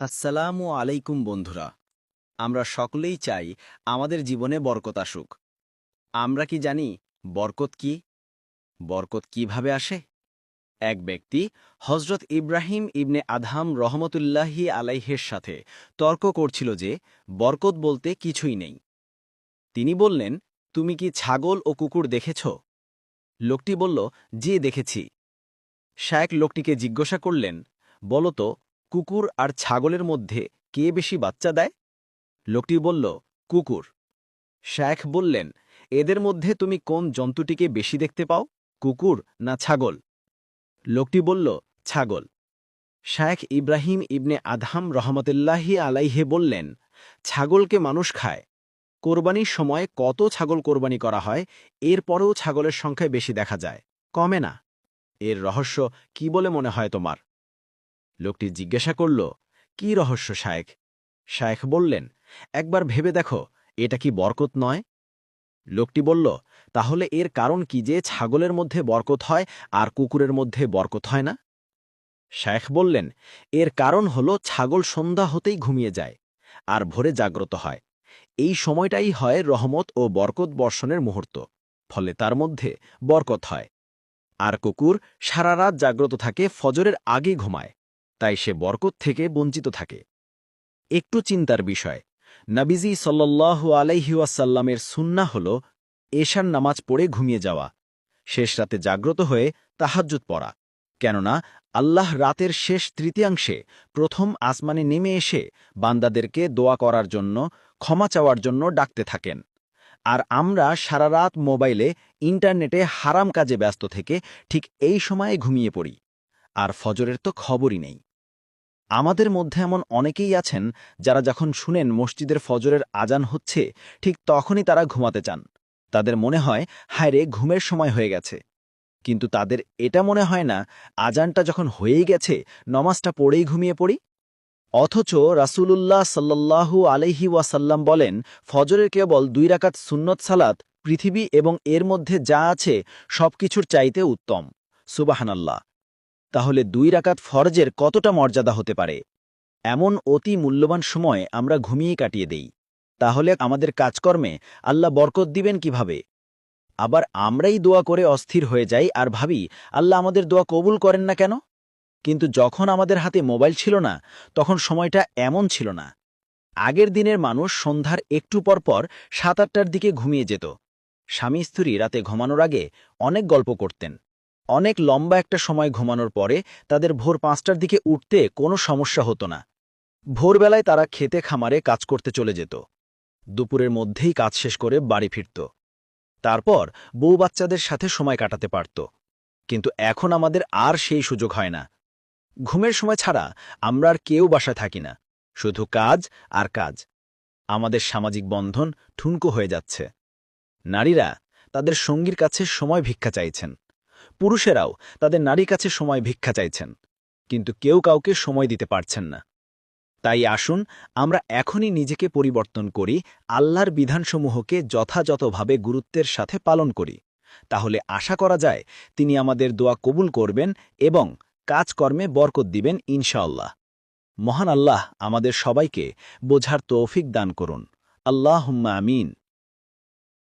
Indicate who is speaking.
Speaker 1: আসসালামু আলাইকুম বন্ধুরা। আমরা সকলেই চাই আমাদের জীবনে বরকত আসুক। আমরা কি জানি বরকত কি? বরকত কীভাবে আসে? এক ব্যক্তি হজরত ইব্রাহিম ইবনে আধাম রহমতুল্লাহি আলাইহের সাথে তর্ক করছিল যে বরকত বলতে কিছুই নেই। তিনি বললেন, তুমি কি ছাগল ও কুকুর দেখেছ? লোকটি বলল, জি, দেখেছি। শায়েক লোকটিকে জিজ্ঞাসা করলেন বলতো কুকুর আর ছাগলের মধ্যে কে বেশি বাচ্চা দেয়? লোকটি বলল, কুকুর। শেখ বললেন, এদের মধ্যে তুমি কোন জন্তুটিকে বেশি দেখতে পাও, কুকুর না ছাগল? লোকটি বলল, ছাগল। শায়েখ ইব্রাহিম ইবনে আধাম রহমতুল্লাহি আলাইহে বললেন, ছাগলকে মানুষ খায়। কোরবানির সময় কত ছাগল কোরবানি করা হয়, এরপরেও ছাগলের সংখ্যায় বেশি দেখা যায়। কমে না। এর রহস্য কি বলে মনে হয় তোমার? লোকটি জিজ্ঞাসা করল, কি রহস্য, শায়েখ? শায়েখ বললেন, একবার ভেবে দেখো, এটা কি বরকত নয়? লোকটি বলল, তাহলে এর কারণ কি যে ছাগলের মধ্যে বরকত হয় আর কুকুরের মধ্যে বরকত হয় না? শায়েখ বললেন, এর কারণ হল ছাগল সন্ধ্যা হতেই ঘুমিয়ে যায় আর ভোরে জাগ্রত হয়। এই সময়টাই হয় রহমত ও বরকত বর্ষণের মুহূর্ত, ফলে তার মধ্যে বরকত হয়। আর কুকুর সারা রাত জাগ্রত থাকে, ফজরের আগে ঘুমায়। তাই সে বরকত থেকে বঞ্চিত থাকে। একটু চিন্তার বিষয়, নাবিজি সাল্লাল্লাহু আলাইহি ওয়াসাল্লামের সুন্না হল এশার নামাজ পড়ে ঘুমিয়ে যাওয়া, শেষ রাতে জাগ্রত হয়ে তাহাজ্জুদ পড়া, কেননা আল্লাহ রাতের শেষ তৃতীয়াংশে প্রথম আসমানে নেমে এসে বান্দাদেরকে দোয়া করার জন্য, ক্ষমা চাওয়ার জন্য ডাকতে থাকেন। আর আমরা সারা রাত মোবাইলে, ইন্টারনেটে হারাম কাজে ব্যস্ত থেকে ঠিক এই সময়ে ঘুমিয়ে পড়ি, আর ফজরের তো খবরই নেই। আমাদের মধ্যে এমন অনেকেই আছেন যারা যখন শুনেন মসজিদের ফজরের আজান হচ্ছে, ঠিক তখনই তারা ঘুমাতে চান। তাদের মনে হয়, হায় রে, ঘুমের সময় হয়ে গেছে। কিন্তু তাদের এটা মনে হয় না, আজানটা যখন হয়েই গেছে, নমাজটা পড়েই ঘুমিয়ে পড়ি। অথচ রাসূলুল্লাহ সাল্লাল্লাহু আলাইহি ওয়াসাল্লাম বলেন, ফজরের কেবল দুই রাকাত সুন্নত সালাত, পৃথিবী এবং এর মধ্যে যা আছে সবকিছুর চাইতে উত্তম। সুবাহানাল্লাহ। তাহলে দুই রাকাত ফরজের কতটা মর্যাদা হতে পারে? এমন অতি মূল্যবান সময় আমরা ঘুমিয়ে কাটিয়ে দেই। তাহলে আমাদের কাজকর্মে আল্লাহ বরকত দিবেন কীভাবে? আবার আমরাই দোয়া করে অস্থির হয়ে যাই আর ভাবি, আল্লাহ আমাদের দোয়া কবুল করেন না কেন? কিন্তু যখন আমাদের হাতে মোবাইল ছিল না, তখন সময়টা এমন ছিল না। আগের দিনের মানুষ সন্ধ্যার একটু পর পর সাত আটটার দিকে ঘুমিয়ে যেত। স্বামী স্ত্রী রাতে ঘুমানোর আগে অনেক গল্প করতেন। অনেক লম্বা একটা সময় ঘুমানোর পরে তাদের ভোর পাঁচটার দিকে উঠতে কোনো সমস্যা হতো না। ভোরবেলায় তারা খেতে খামারে কাজ করতে চলে যেত। দুপুরের মধ্যেই কাজ শেষ করে বাড়ি ফিরত। তারপর বউ বাচ্চাদের সাথে সময় কাটাতে পারত। কিন্তু এখন আমাদের আর সেই সুযোগ হয় না। ঘুমের সময় ছাড়া আমরা আর কেউ বাসায় থাকি না। শুধু কাজ আর কাজ। আমাদের সামাজিক বন্ধন ঠুনকো হয়ে যাচ্ছে। নারীরা তাদের সঙ্গীর কাছে সময় ভিক্ষা চাইছেন। পুরুষেরাও তাদের নারীর কাছে সময় ভিক্ষা চাইছেন, কিন্তু কেউ কাউকে সময় দিতে পারছেন না। তাই আসুন, আমরা এখনই নিজেকে পরিবর্তন করি, আল্লাহর বিধানসমূহকে যথাযথভাবে গুরুত্বের সাথে পালন করি। তাহলে আশা করা যায়, তিনি আমাদের দোয়া কবুল করবেন এবং কাজকর্মে বরকত দিবেন ইনশাআল্লাহ। মহান আল্লাহ আমাদের সবাইকে বোঝার তৌফিক দান করুন। আল্লাহ আমিন।